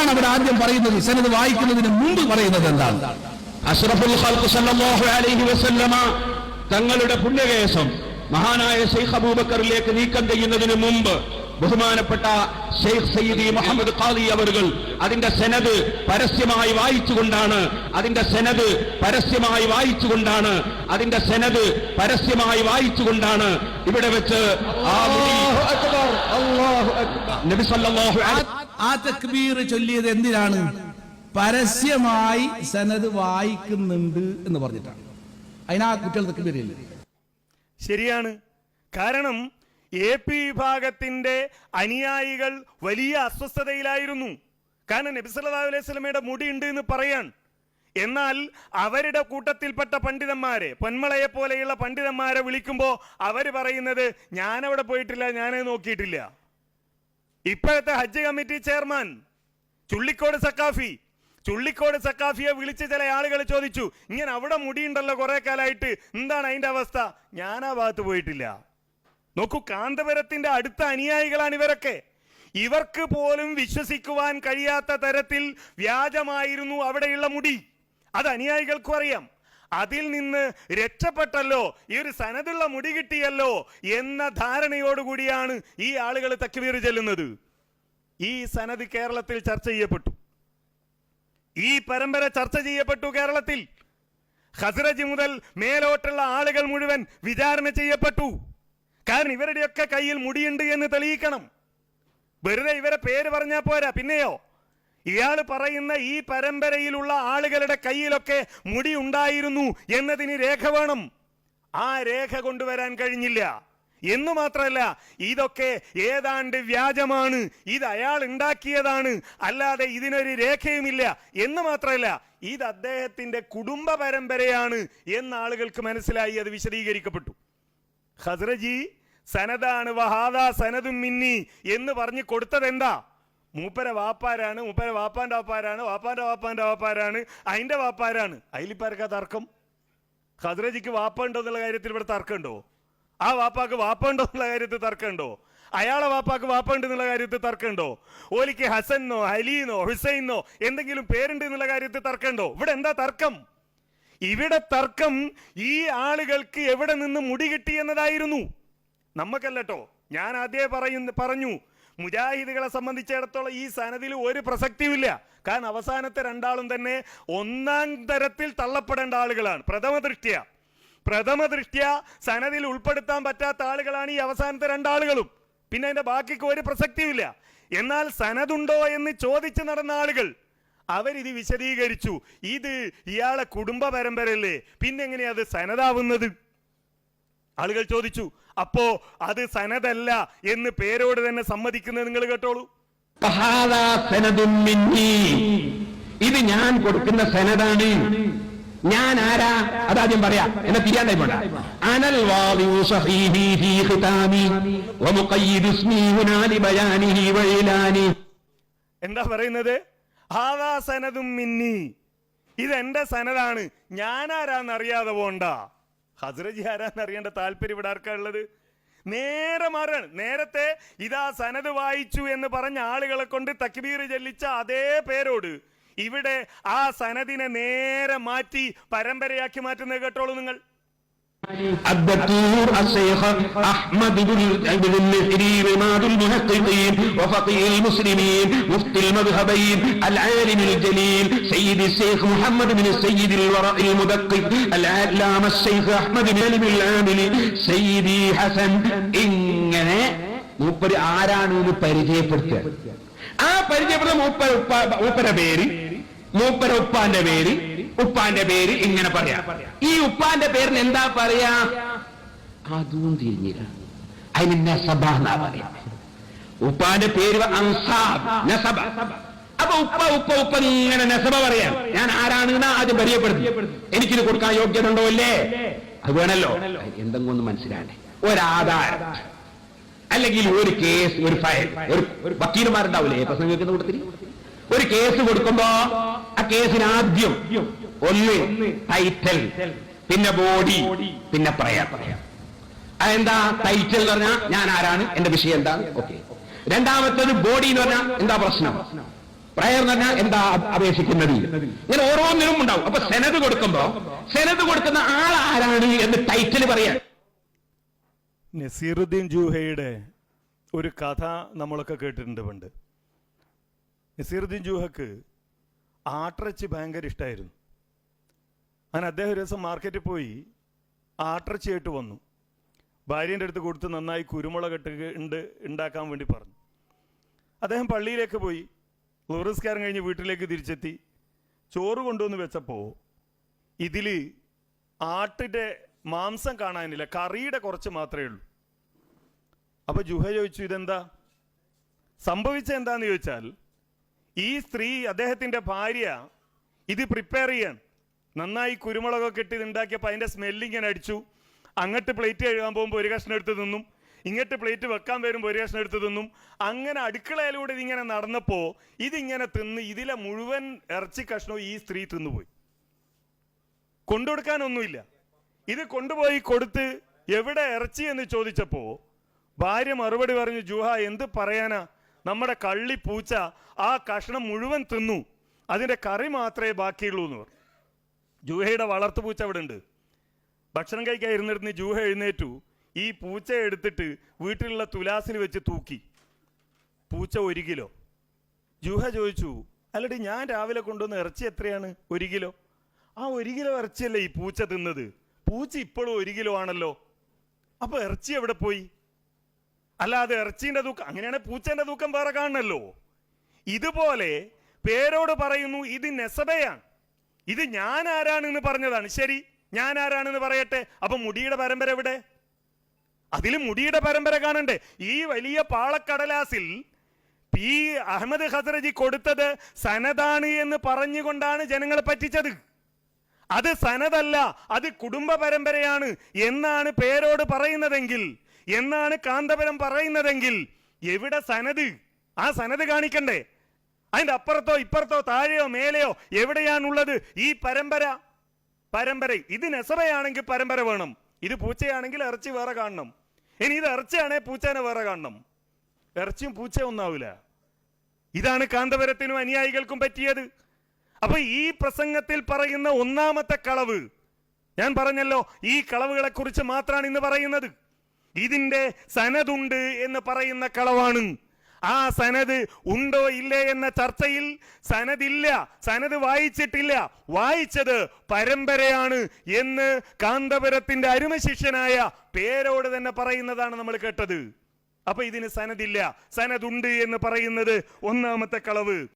എന്താണ് അവിടെ ആദ്യം പറയുന്നത്? സനത് വായിക്കുന്നതിന് മുമ്പ് പറയുന്നത് എന്താണ്? അഷ്റഫുൽ അലൈഹി വസല്ലമ തങ്ങളുടെ പുണ്യകേശം മഹാനായ ഷെയ്ഖ് അബൂബക്കറിലേക്ക് നീക്കം ചെയ്യുന്നതിന് മുമ്പ് ബഹുമാനപ്പെട്ട ഷെയ്ഖ് സയ്യിദി മുഹമ്മദ് ഖാദി അവറുകൾ അതിന്റെ സെനത് പരസ്യമായി വായിച്ചുകൊണ്ടാണ് അതിന്റെ സെനത് പരസ്യമായി വായിച്ചുകൊണ്ടാണ് അതിന്റെ സെനത് പരസ്യമായി വായിച്ചുകൊണ്ടാണ് ഇവിടെ വെച്ച് നബി സല്ലല്ലാഹു അലൈഹി ആ- തക്ബീർ ചൊല്ലിയത് എന്തിനാണ്? പരസ്യമായി സനത് വായിക്കുന്നുണ്ട് എന്ന് പറഞ്ഞിട്ടാണ്. അതിനാ കുട്ടികൾ തക്ബീർ ഇല്ല ശരിയാണ്. കാരണം എ പി വിഭാഗത്തിന്റെ അനുയായികൾ വലിയ അസ്വസ്ഥതയിലായിരുന്നു. കാരണം നബി സല്ലല്ലാഹു അലൈഹി മുടി ഉണ്ട് എന്ന് പറയാൻ. എന്നാൽ അവരുടെ കൂട്ടത്തിൽപ്പെട്ട പണ്ഡിതന്മാരെ പൊന്മളയെ പോലെയുള്ള പണ്ഡിതന്മാരെ വിളിക്കുമ്പോൾ അവർ പറയുന്നത് ഞാനവിടെ പോയിട്ടില്ല ഞാനത് നോക്കിയിട്ടില്ല. ഇപ്പോഴത്തെ ഹജ്ജ് കമ്മിറ്റി ചെയർമാൻ ചുള്ളിക്കോട് സക്കാഫി ചുള്ളിക്കോട് സക്കാഫിയെ വിളിച്ച് ചില ആളുകൾ ചോദിച്ചു ഇങ്ങനെ അവിടെ മുടിയുണ്ടല്ലോ കുറെ കാലമായിട്ട് എന്താണ് അതിന്റെ അവസ്ഥ? ഞാൻ ആ ഭാഗത്ത് പോയിട്ടില്ല. നോക്കൂ കാന്തപുരത്തിന്റെ അടുത്ത അനുയായികളാണ് ഇവരൊക്കെ. ഇവർക്ക് പോലും വിശ്വസിക്കുവാൻ കഴിയാത്ത തരത്തിൽ വ്യാജമായിരുന്നു അവിടെയുള്ള മുടി. അത് അനുയായികൾക്കും അറിയാം. അതിൽ നിന്ന് രക്ഷപ്പെട്ടല്ലോ ഈ ഒരു സനതുള്ള മുടി കിട്ടിയല്ലോ എന്ന ധാരണയോടുകൂടിയാണ് ഈ ആളുകൾ തക്വീർ ചെല്ലുന്നത്. ഈ സനത് കേരളത്തിൽ ചർച്ച ചെയ്യപ്പെട്ടു. ഈ പരമ്പര ചർച്ച ചെയ്യപ്പെട്ടു കേരളത്തിൽ. ഹസ്രജ് മുതൽ മേലോട്ടുള്ള ആളുകൾ മുഴുവൻ വിചാരണ ചെയ്യപ്പെട്ടു. കാരണം ഇവരുടെയൊക്കെ കയ്യിൽ മുടിയുണ്ട് എന്ന് തെളിയിക്കണം. വെറുതെ ഇവരെ പേര് പറഞ്ഞാൽ പോരാ പിന്നെയോ? ഇയാൾ പറയുന്ന ഈ പരമ്പരയിലുള്ള ആളുകളുടെ കയ്യിലൊക്കെ മുടി ഉണ്ടായിരുന്നു എന്നതിന് രേഖ വേണം. ആ രേഖ കൊണ്ടുവരാൻ കഴിഞ്ഞില്ല. എന്നു മാത്രമല്ല ഇതൊക്കെ ഏതാണ്ട് വ്യാജമാണ്. ഇത് അയാൾ ഉണ്ടാക്കിയതാണ്. അല്ലാതെ ഇതിനൊരു രേഖയുമില്ല. എന്ന് മാത്രമല്ല ഇത് അദ്ദേഹത്തിന്റെ കുടുംബ പരമ്പരയാണ് എന്ന് ആളുകൾക്ക് മനസ്സിലായി അത് വിശദീകരിക്കപ്പെട്ടു. ഹസ്രജി സനദാണ് വഹാദ സനദും മിന്നി എന്ന് പറഞ്ഞ് കൊടുത്തത് എന്താ മൂപ്പര വാപ്പാരാണ് മൂപ്പര വാപ്പാന്റെ വാപ്പാരാണ് വാപ്പാന്റെ വാപ്പാന്റെ വാപ്പാരാണ് അതിന്റെ വാപ്പാരാണ്. അതിലിപ്പാർക്കാ തർക്കം? ഖദ്രജിക്ക് വാപ്പ ഉണ്ടോ എന്നുള്ള കാര്യത്തിൽ ഇവിടെ തർക്കമുണ്ടോ? ആ വാപ്പാക്ക് വാപ്പ ഉണ്ടോ എന്നുള്ള കാര്യത്തിൽ തർക്കമുണ്ടോ? അയാളെ വാപ്പാക്ക് വാപ്പ ഉണ്ട് എന്നുള്ള കാര്യത്തിൽ തർക്കമുണ്ടോ? ഓലിക്ക് ഹസന്നോ അലീനോ ഹുസൈനോ എന്തെങ്കിലും പേരുണ്ട് എന്നുള്ള കാര്യത്തിൽ തർക്കമുണ്ടോ? ഇവിടെ എന്താ തർക്കം? ഇവിടെ തർക്കം ഈ ആളുകൾക്ക് എവിടെ നിന്ന് മുടി കിട്ടി എന്നതായിരുന്നു. നമ്മക്കല്ലട്ടോ. ഞാൻ ആദ്യമേ പറയുന്ന പറഞ്ഞു മുജാഹിദുകളെ സംബന്ധിച്ചിടത്തോളം ഈ സനദിൽ ഒരു പ്രസക്തിയുമില്ല. കാരണം അവസാനത്തെ രണ്ടാളും തന്നെ ഒന്നാം തരത്തിൽ തള്ളപ്പെടേണ്ട ആളുകളാണ്. പ്രഥമ ദൃഷ്ട്യ. പ്രഥമ ദൃഷ്ടിയ സനദിൽ ഉൾപ്പെടുത്താൻ പറ്റാത്ത ആളുകളാണ് ഈ അവസാനത്തെ രണ്ടാളുകളും. പിന്നെ അതിന്റെ ബാക്കിക്ക് ഒരു പ്രസക്തിയുമില്ല. എന്നാൽ സനതുണ്ടോ എന്ന് ചോദിച്ചു നടന്ന ആളുകൾ അവരിത് വിശദീകരിച്ചു. ഇത് ഇയാളെ കുടുംബ പരമ്പരയല്ലേ? പിന്നെങ്ങനെയാ അത് സനതാവുന്നത് ആളുകൾ ചോദിച്ചു അപ്പോ അത് സനതല്ല എന്ന് പേരോട് തന്നെ സമ്മതിക്കുന്നത് നിങ്ങൾ കേട്ടോളൂ. ഇത് ഞാൻ കൊടുക്കുന്ന സനതാണ്. ഞാൻ ആരാ? അതാദ്യം പറയാ എന്നെ തിരിയാണ്ടായി പോണ്ട അനൽ എന്താ പറയുന്നത്? ഹാദാ സനതും മിന്നി. ഇത് എന്റെ സനതാണ്. ഞാനാരാന്ന് അറിയാതെ പോണ്ട? ഹസ്രജി ആരാന്ന് അറിയേണ്ട താല്പര്യം ഇവിടെ ആർക്കാ ഉള്ളത്? നേരെ മാറാണ്. നേരത്തെ ഇതാ സനത് വായിച്ചു എന്ന് പറഞ്ഞ ആളുകളെ കൊണ്ട് തക്ബീർ ചെല്ലിച്ച അതേ പേരോട് ഇവിടെ ആ സനദിനെ നേരെ മാറ്റി പരമ്പരയാക്കി മാറ്റുന്നത് കേട്ടോളൂ നിങ്ങൾ. الدكتور الشيخ احمد بن بن المهري رماد المحققين وفقيه المسلمين مفتي المذهبين العالم الجليل سيد الشيخ محمد بن السيد الورع المدقق العلامة الشيخ احمد بن علم العامل سيدي حسن ഇങ്ങനെ മൂപ്പര് ആരാണ് എന്ന് പരിചയപ്പെടുത്തുക ആ പരിചയപ്പെടുന്ന മൂപ്പര ഉപ്പ മൂപ്പര പേര് മൂപ്പര ഉപ്പാന്റെ പേര് ഉപ്പാന്റെ പേര് ഇങ്ങനെ പറയാം. ഈ ഉപ്പാന്റെ പേരിന് എന്താ പറയാ? അതും തിരിഞ്ഞില്ല. അതിന് നസബ എന്നാ പറയാ. ഉപ്പാന്റെ പേര് നസബ അപ്പൊ ഉപ്പ ഉപ്പ ഉപ്പ ഇങ്ങനെ നസബ പറയാം. ഞാൻ ആരാണ് ആദ്യം പരിചയപ്പെടുത്തി. എനിക്കിത് കൊടുക്കാൻ യോഗ്യത ഉണ്ടോ അല്ലേ അത് വേണല്ലോ. എന്തെങ്കിലും ഒന്ന് മനസ്സിലാണ്ടേ ഒരാധാരം. അല്ലെങ്കിൽ ഒരു കേസ് ഒരു ഫയൽ. ഒരു വക്കീലുമാരുണ്ടാവില്ലേ പ്രസംഗിക്കുന്ന കൂട്ടത്തിൽ ഒരു കേസ് കൊടുക്കുമ്പോ ആ കേസിന് ആദ്യം ഒന്ന് ടൈറ്റൽ പിന്നെ ബോഡി പിന്നെ പ്രയർ അതെന്താ ടൈറ്റൽ എന്ന് പറഞ്ഞാൽ ഞാൻ ആരാണ് എന്റെ വിഷയം എന്താ? ഓക്കെ രണ്ടാമത്തേത് ബോഡി എന്ന് പറഞ്ഞാൽ എന്താ പ്രശ്നം? പ്രയർ എന്ന് പറഞ്ഞാൽ എന്താ അപേക്ഷിക്കുന്നത്? ഇങ്ങനെ ഓരോന്നിനും ഉണ്ടാവും. അപ്പൊ സെനത് കൊടുക്കുമ്പോ സെനത് കൊടുക്കുന്ന ആൾ ആരാണ് എന്ന് ടൈറ്റിൽ പറയാൻ. നസീറുദ്ദീൻ ജൂഹയുടെ ഒരു കഥ നമ്മളൊക്കെ കേട്ടിട്ടുണ്ട് പണ്ട്. നസീറുദ്ദീൻ ജൂഹക്ക് ആട്ടിറച്ചി ഭയങ്കര ഇഷ്ടമായിരുന്നു അങ്ങനെ അദ്ദേഹം ഒരു ദിവസം മാർക്കറ്റിൽ പോയി ആട്ടിറച്ചിയായിട്ട് വന്നു. ഭാര്യന്റെ അടുത്ത് കൊടുത്ത് നന്നായി കുരുമുളക് ഇട്ട് ഉണ്ട് ഉണ്ടാക്കാൻ വേണ്ടി പറഞ്ഞു. അദ്ദേഹം പള്ളിയിലേക്ക് പോയി. ലോറിസ്കാരം കഴിഞ്ഞ് വീട്ടിലേക്ക് തിരിച്ചെത്തി. ചോറ് കൊണ്ടുവന്ന് വെച്ചപ്പോൾ ഇതിൽ ആട്ടിന്റെ മാംസം കാണാനില്ല കറിയുടെ കുറച്ച് മാത്രമേ ഉള്ളൂ. അപ്പോൾ ജുഹ ചോദിച്ചു ഇതെന്താ? സംഭവിച്ച എന്താന്ന് ചോദിച്ചാൽ ഈ സ്ത്രീ അദ്ദേഹത്തിന്റെ ഭാര്യ ഇത് പ്രിപ്പയർ ചെയ്യാൻ നന്നായി കുരുമുളകൊക്കെ ഇട്ട് ഉണ്ടാക്കിയപ്പോൾ അതിന്റെ സ്മെല്ല് ഇങ്ങനെ അടിച്ചു. അങ്ങോട്ട് പ്ലേറ്റ് കഴുകാൻ പോകുമ്പോൾ ഒരു കഷ്ണം എടുത്ത് തിന്നും. ഇങ്ങോട്ട് പ്ലേറ്റ് വെക്കാൻ വരുമ്പോൾ ഒരു കഷ്ണം എടുത്ത് തിന്നും. അങ്ങനെ അടുക്കളയിലൂടെ ഇതിങ്ങനെ നടന്നപ്പോൾ ഇതിങ്ങനെ തിന്ന് ഇതിലെ മുഴുവൻ ഇറച്ചി കഷ്ണവും ഈ സ്ത്രീ തിന്നുപോയി. കൊണ്ടുകൊടുക്കാനൊന്നുമില്ല. ഇത് കൊണ്ടുപോയി കൊടുത്ത് എവിടെ ഇറച്ചി എന്ന് ചോദിച്ചപ്പോൾ ഭാര്യ മറുപടി പറഞ്ഞു ജുഹ എന്ത് പറയാനാ? നമ്മുടെ കള്ളി പൂച്ച ആ കഷ്ണം മുഴുവൻ തിന്നു. അതിന്റെ കറി മാത്രമേ ബാക്കിയുള്ളൂ എന്ന് പറഞ്ഞു. ജൂഹയുടെ വളർത്തു പൂച്ച അവിടെ ഉണ്ട്. ഭക്ഷണം കഴിക്കാൻ ഇരുന്നിരുന്ന് ജൂഹ എഴുന്നേറ്റു. ഈ പൂച്ച എടുത്തിട്ട് വീട്ടിലുള്ള തുലാസിൽ വെച്ച് തൂക്കി. പൂച്ച ഒരു കിലോ. ജൂഹ ചോദിച്ചു അല്ലടി ഞാൻ രാവിലെ കൊണ്ടുവന്ന ഇറച്ചി എത്രയാണ്? ഒരു കിലോ? ആ ഒരു കിലോ ഇറച്ചിയല്ലേ ഈ പൂച്ച തിന്നത്. പൂച്ച ഇപ്പോഴും ഒരു കിലോ ആണല്ലോ. അപ്പോൾ ഇറച്ചി എവിടെ പോയി? അല്ലാതെ ഇറച്ചിന്റെ തൂക്കം അങ്ങനെയാണെങ്കിൽ പൂച്ചന്റെ തൂക്കം വേറെ കാണണല്ലോ. ഇതുപോലെ പേരോട് പറയുന്നു ഇത് നെസബയാണ്. ഇത് ഞാൻ ആരാണെന്ന് പറഞ്ഞതാണ്. ശരി ഞാൻ ആരാണെന്ന് പറയട്ടെ. അപ്പൊ മുടിയുടെ പരമ്പര എവിടെ? അതിൽ മുടിയുടെ പരമ്പര കാണണ്ടേ. ഈ വലിയ പാളക്കടലാസിൽ പി. അഹമ്മദ് ഹസറജി കൊടുത്തത് സനതാണ് എന്ന് പറഞ്ഞുകൊണ്ടാണ് ജനങ്ങളെ പറ്റിച്ചത്. അത് സനതല്ല അത് കുടുംബ പരമ്പരയാണ് എന്നാണ് പേരോട് പറയുന്നതെങ്കിൽ എന്നാണ് കാന്തപുരം പറയുന്നതെങ്കിൽ എവിടെ സനത് ആ സനത് കാണിക്കണ്ടേ. അതിന്റെ അപ്പുറത്തോ ഇപ്പുറത്തോ താഴെയോ മേലെയോ എവിടെയാണുള്ളത് ഈ പരമ്പര? പരമ്പര. ഇത് നെസറയാണെങ്കിൽ പരമ്പര വേണം. ഇത് പൂച്ചയാണെങ്കിൽ ഇറച്ചി വേറെ കാണണം. ഇനി ഇത് ഇറച്ചിയാണെങ്കിൽ പൂച്ചേനെ വേറെ കാണണം. ഇറച്ചിയും പൂച്ച ഒന്നാവില്ല ഇതാണ് കാന്തപുരത്തിനും അനുയായികൾക്കും പറ്റിയത്. അപ്പൊ ഈ പ്രസംഗത്തിൽ പറയുന്ന ഒന്നാമത്തെ കളവ് ഞാൻ പറഞ്ഞല്ലോ ഈ കളവുകളെ കുറിച്ച് മാത്രമാണ് ഇന്ന് പറയുന്നത്. ഇതിന്റെ സനതുണ്ട് എന്ന് പറയുന്ന കളവാണ്. ആ സനത് ഉണ്ടോ ഇല്ലേ എന്ന ചർച്ചയിൽ സനതില്ല സനത് വായിച്ചിട്ടില്ല. വായിച്ചത് പരമ്പരയാണ് എന്ന് കാന്തപുരത്തിന്റെ അരുമശിഷ്യനായ പേരോട് തന്നെ പറയുന്നതാണ് നമ്മൾ കേട്ടത്. അപ്പൊ ഇതിന് സനതില്ല സനതുണ്ട് എന്ന് പറയുന്നത് ഒന്നാമത്തെ കളവ്.